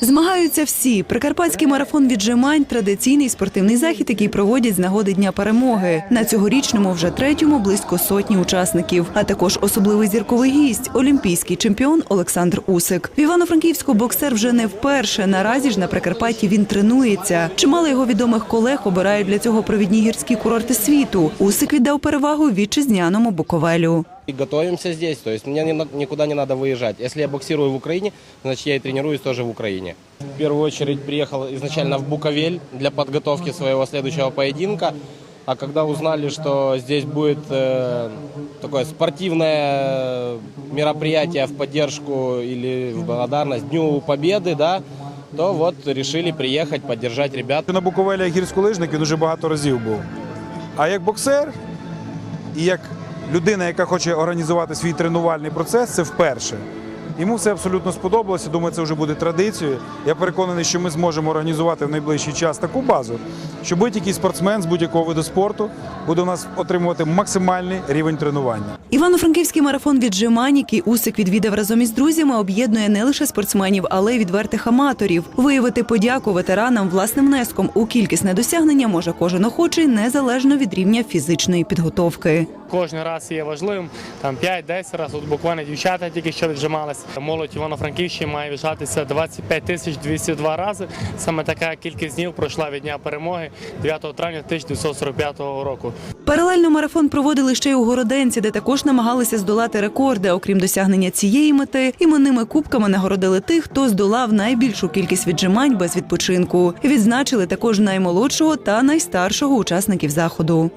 Змагаються всі. Прикарпатський марафон віджимань традиційний спортивний захід, який проводять з нагоди Дня перемоги. На цьогорічному вже третьому близько сотні учасників, а також особливий зірковий гість олімпійський чемпіон Олександр Усик. В Івано-Франківську боксер вже не вперше. Наразі ж на Прикарпатті він тренується. Чимало його відомих колег обирають для цього провідні гірські курорти світу. Усик віддав перевагу вітчизняному Буковелю И готовимся здесь, то есть мне ни на- никуда не надо выезжать. Если я боксирую в Украине, значит я и тренируюсь тоже в Украине. В первую очередь приехал изначально в Буковель для подготовки своего следующего поединка. А когда узнали, что здесь будет э, такое спортивное мероприятие в поддержку или в благодарность Дню Победы, да, то вот решили приехать, поддержать ребят. На Буковелі як гірськолижник він дуже багато разів був. А як боксер і як людина, яка хоче організувати свій тренувальний процес, це вперше. Йому все абсолютно сподобалося. Думаю, це вже буде традицією. Я переконаний, що ми зможемо організувати в найближчий час таку базу, що будь-який спортсмен з будь-якого виду спорту буде у нас отримувати максимальний рівень тренування. Івано-Франківський марафон віджимань, який Усик відвідав разом із друзями, об'єднує не лише спортсменів, але й відвертих аматорів. Виявити подяку ветеранам власним внеском у кількісне досягнення може кожен охочий незалежно від рівня фізичної підготовки. Кожен раз є важливим. Там 5-10 разів. От буквально дівчата тільки що віджималися. Молодь Івано-Франківщини має віджатися 25 тисяч 202 рази. Саме така кількість днів пройшла від дня перемоги 9 травня 1945 року. Паралельно марафон проводили ще й у Городенці, де також намагалися здолати рекорди. Окрім досягнення цієї мети, іменними кубками нагородили тих, хто здолав найбільшу кількість віджимань без відпочинку. Відзначили також наймолодшого та найстаршого учасників заходу.